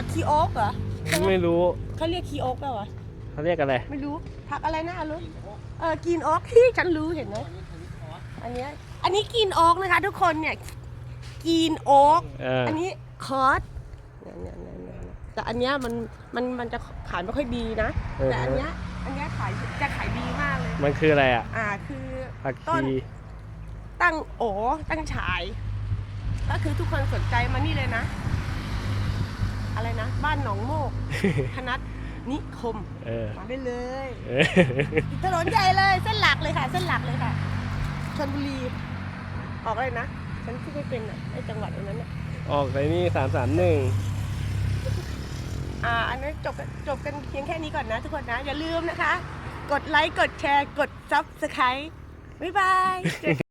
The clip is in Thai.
ผักคีโอ๊กเหรอไม่รู้เขาเรียกคีโอ๊กเปล่าวะเขาเรียกอะไร ไม่รู้ผักอะไรนะอารุเออกินโอ๊กที่ฉันรู้เห็นไหมอันเนี้ยอันนี้กินโอ๊กนะคะ ทุกคนเนี่ยกินโอ๊กเอออันนี้คอร์สเนี่ยเนี่ยเนี่ยเนี่ยแต่อันเนี้ยมันมันมันจะขายไม่ค่อยดีนะ แต่อันเนี้ยอันเนี้ยขายจะขายดีมากเลย มันคืออะไรอะอ่าคือผักต้นชีตั้งโอตั้งฉาย ก็คือทุกคนสนใจมานี่เลยนะ อะไรนะ บ้านหนองโมกธนัทนิคมเออมาได้เลย เออถนนใหญ่เลยเส้นหลักเลยค่ะ เส้นหลักเลยค่ะชนบุรี ออกเลยนะ ฉันพูดไม่เป็นอะไอ้จังหวัดอันนั้นอะออกไปนี่สามสามหนึ่งอ่าอันนั้นจบกันจบกันเพียงแค่นี้ก่อนนะ ทุกคนนะ อย่าลืมนะคะ กดไลค์กดแชร์กดซับสไครต์บ๊ายบายเจอกัน